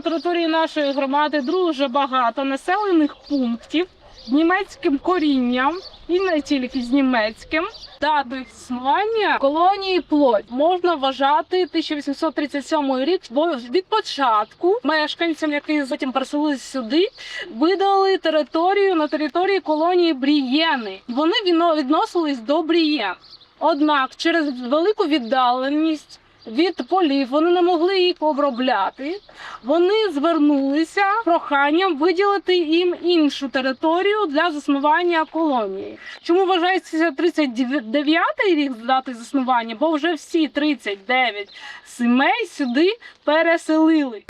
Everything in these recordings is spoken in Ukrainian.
території нашої громади дуже багато населених пунктів з німецьким корінням і не тільки з німецьким. Дату існування колонії плоть можна вважати 1837 рік, бо від початку мешканцям, які потім переселилися сюди, видали територію на території колонії Брієни. Вони відно- відносились до Брієн. Однак через велику віддаленість від полів вони не могли їх обробляти. Вони звернулися проханням виділити їм іншу територію для заснування колонії. Чому вважається 39-й рік з дати заснування? Бо вже всі 39 сімей сюди переселили.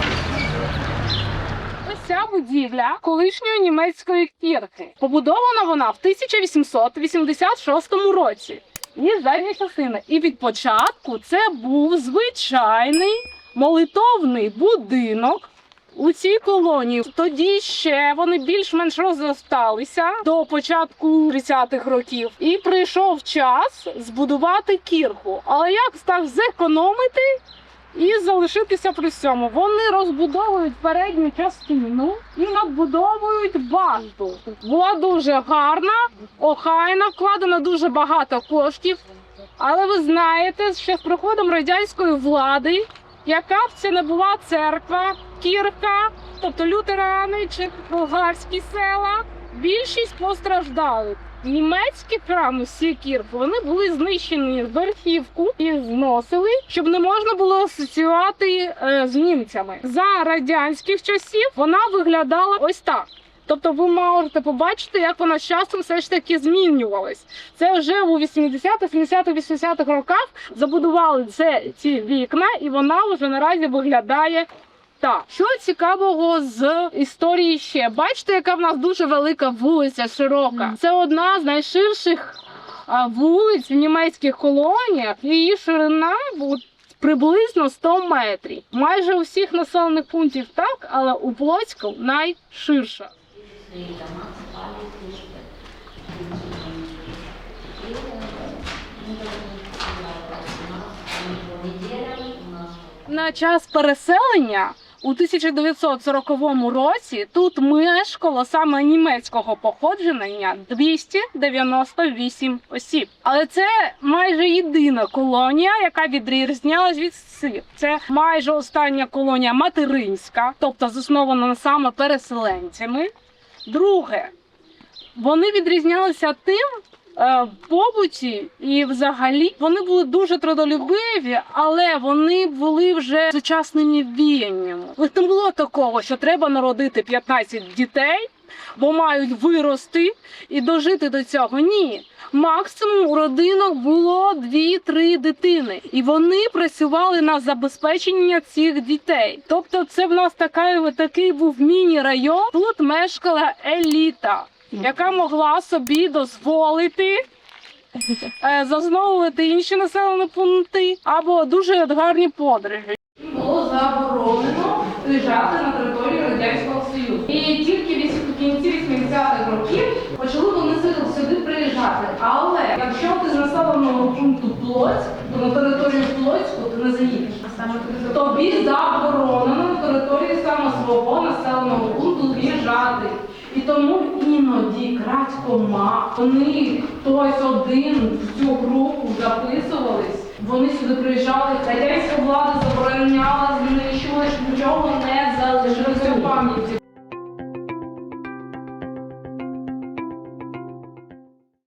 Ця будівля колишньої німецької кірки. Побудована вона в 1886 році. І задня частина. І від початку це був звичайний молитовний будинок. У цій колонії тоді ще вони більш-менш розросталися до початку 30-х років, і прийшов час збудувати кірху. Але як так зекономити і залишитися при цьому? Вони розбудовують передню частину і надбудовують базу. Була дуже гарна, охайна, вкладено дуже багато коштів. Але ви знаєте, що з приходом радянської влади, яка б це не була церква, кірка, тобто лютерани чи болгарські села, більшість постраждали. Німецькі храми, всі кірки, вони були знищені з верхівку і зносили, щоб не можна було асоціювати е, з німцями. За радянських часів вона виглядала ось так. Тобто ви можете побачити, як вона з часом все ж таки змінювалась. Це вже у 80-х, 70-х, 80-х роках забудували це ці вікна, і вона вже наразі виглядає так. Що цікавого з історії ще? Бачите, яка в нас дуже велика вулиця, широка. Це одна з найширших а, вулиць в німецьких колоніях. Її ширина приблизно 100 метрів. Майже у всіх населених пунктів так, але у Плоцьку найширша. На час переселення у 1940 році тут мешкало саме німецького походження 298 осіб. Але це майже єдина колонія, яка відрізнялась від всіх. Це майже остання колонія материнська, тобто заснована саме переселенцями. Друге, вони відрізнялися тим. Е, побуті і взагалі вони були дуже трудолюбиві, але вони були вже сучасними віяннями. Не було такого, що треба народити 15 дітей, бо мають вирости і дожити до цього. Ні. Максимум у родинах було 2-3 дитини, і вони працювали на забезпечення цих дітей. Тобто, це в нас така, такий був міні-район. Тут мешкала еліта, яка могла собі дозволити. е, Засновувати інші населені пункти або дуже гарні подорожі. Було заборонено приїжджати на територію Радянського Союзу. І тільки в кінці 80-х років почали вони сюди- сюди приїжджати. Але якщо ти з населеного пункту Плоцьк, то на територію Плоцьку ти не заїдеш. Тобі заборонено на території саме свого населеного пункту в'їжджати. І тому іноді вони хтось один в цю групу записувались. Вони сюди приїжджали. Радянська влада забороняла, знищувала, нічого не залишилося в пам'яті.